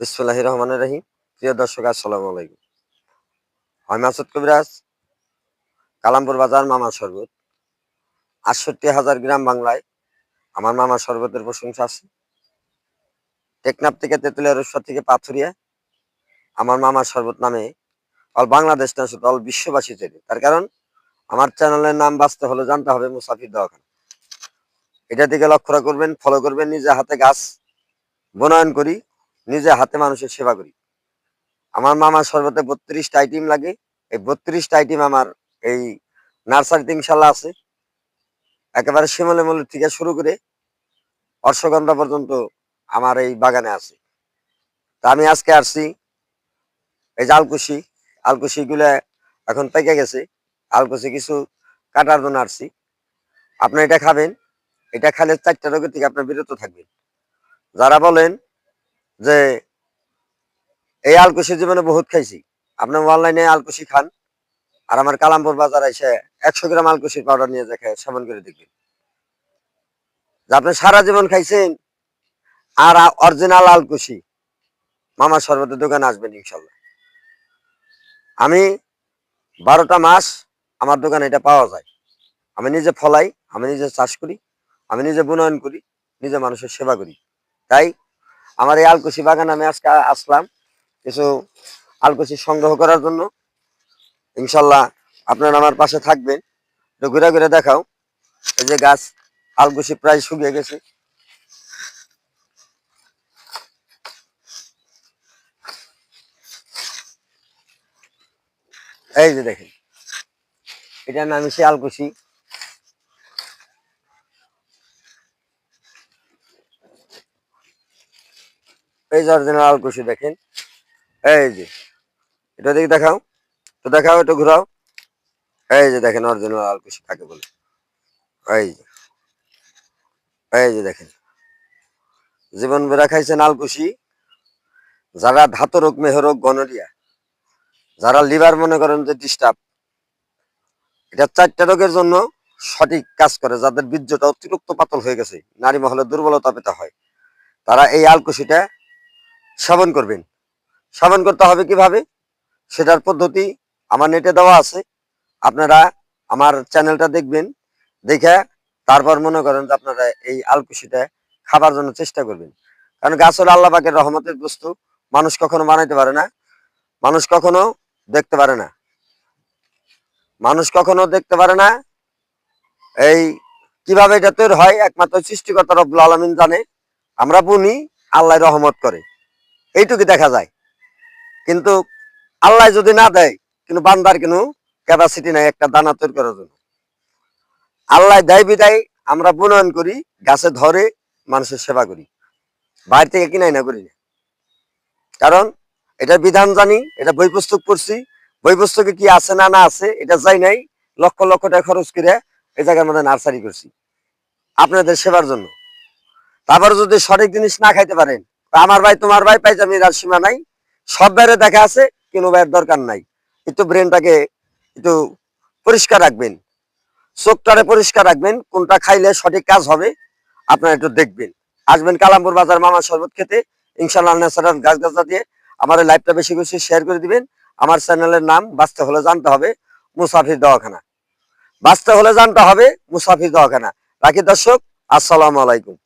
বিসমুল্লাহ রহমান রহিম। প্রিয় দর্শক, আসসালামু আলাইকুম। আমি মাসুদ কবিরাজ, কালামপুর বাজার মামা শরবত। আটষট্টি হাজার গ্রাম বাংলায় আমার মামা শরবতের প্রশংসা আছে। টেকনাপ থেকে তেঁতুলিয়া রসুয়া থেকে পাথুরিয়া আমার মামা শরবত নামে অল বাংলাদেশ না, শুধু অল বিশ্ববাসী চেনে। তার কারণ আমার চ্যানেলের নাম বাঁচতে হলে জানতে হবে মুসাফির দোয়াখানা এটা দিকে লক্ষ্য করবেন ফলো করবেন, নিজে হাতে গাছ বনয়ন করি। নিজে হাতে মানুষের সেবা করি। আমার মামার শরবতে বত্রিশটা আইটেম লাগে। এই বত্রিশটা আইটেম আমার এই নার্সারিতে ইনশাল্লাহ আছে। একেবারে শিমলে মূল থেকে শুরু করে অর্শগন্ধা পর্যন্ত আমার এই বাগানে আছে। তা আমি আজকে আসছি এই যে আলকুশি আলকুশি গুলা এখন পেকে গেছে। আলকুশি কিছু কাটার জন্য আসছি। আপনি এটা খাবেন। এটা খেলে চারটা রোগের থেকে আপনার বিরত থাকবেন। যারা বলেন যে এই আলকুশি জীবনে বহুত খাইছি। আপনার অনলাইনে আলকুশি খান, আর আমার কালামপুর বাজার এসে একশো গ্রাম আলকুশির পাউডার নিয়ে দেখে সেবন করে দেখবেন। আপনি সারা জীবন খাইছেন, আর অরিজিনাল আলকুশি, মামা শরবতের দোকানে আসবেন ইনশাল্লাহ। আমি বারোটা মাস আমার দোকানে এটা পাওয়া যায়। আমি নিজে ফলাই, আমি নিজে চাষ করি, আমি নিজে বুনয়ন করি, নিজে মানুষের সেবা করি। তাই আমার এই আলকুশি বাগান আমি আজকে আসলাম কিছু আলকুশি সংগ্রহ করার জন্য। ইনশাল্লাহ আপনারা আমার পাশে থাকবেন। একটু ঘুরে ঘুরে দেখাও। এই যে গাছ আলকুশি প্রায় শুকিয়ে গেছে। এই যে দেখেন এটার নাম হচ্ছে আলকুশি। এই যে অরিজিনাল আলকুশি দেখেন। এই যে, এটা দেখি দেখাও। তো দেখাও, একটু ঘুরাও। এই যে দেখেন অরিজিনাল আলকুশি কাকে বলে। এই যে এই যে দেখেন। জীবন বেড়া খাইছেন আলকুশি যারা ধাত রোগ মেহ রোগ গনরিয়া, যারা লিভার মনে করেন যে ডিস্টার্ব এটা চারটা রোগের জন্য সঠিক কাজ করে, যাদের বীর্যটা অতিরিক্ত পাতল হয়ে গেছে। নারী মহলে দুর্বলতা পেতে হয়। তারা এই আলকুশিটা সেবন করবেন। সেবন করতে হবে কীভাবে? সেটার পদ্ধতি আমার নেটে দেওয়া আছে। আপনারা আমার চ্যানেলটা দেখবেন, দেখে তারপর মনে করেন যে আপনারা এই আলকুশিটা খাবার জন্য চেষ্টা করবেন। কারণ গাছ হলো আল্লাহ পাকের রহমতের বস্তু, মানুষ কখনো বানাইতে পারে না, মানুষ কখনো দেখতে পারে না। মানুষ কখনো দেখতে পারে না এই কীভাবে এটা তৈরি হয়, একমাত্র সৃষ্টিকর্তা রব্বুল আলমিন জানে। আমরা বুনি, আল্লাহ রহমত করে। এইটুকু দেখা যায়। কিন্তু আল্লাহ যদি না দেয়, কিন্তু বান্দার কিন্তু ক্যাপাসিটি নাই একটা দানা তৈরি করার জন্য। আল্লাহ দেয় বিদায়, আমরা বুনয়ন করি, গাছে ধরে মানুষের সেবা করি। বাইরে থেকে কিনাই না করি না। কারণ এটা বিধান জানি, এটা বই পুস্তক পড়ছি। বই পুস্তকে কি আছে না না আছে, এটা যাই নাই। লক্ষ লক্ষ টাকা খরচ করে এই জায়গার মধ্যে নার্সারি করছি। আপনাদের সেবার জন্য। তারপর যদি সঠিক জিনিস না খাইতে পারেন আমার ভাই, তোমার ভাই পাইজামির আর সীমা নাই। সব বাইরে দেখা আছে, কোনো ভাইয়ের দরকার নাই। একটু ব্রেনটাকে একটু পরিষ্কার রাখবেন। চোখটারে পরিষ্কার রাখবেন, কোনটা খাইলে সঠিক কাজ হবে, আপনারা একটু দেখবেন। আসবেন কালামপুর বাজার মামা শরবত খেতে। ইনশাল্লাহ ন্যাচারাল গাছ গাছা দিয়ে আমার লাইভটা বেশি বেশি শেয়ার করে দিবেন। আমার চ্যানেলের নাম বাঁচতে হলে জানতে হবে, মুসাফির দওয়াখানা। বাঁচতে হলে জানতে হবে, মুসাফির দওয়াখানা। বাকি দর্শক, আসসালামু আলাইকুম।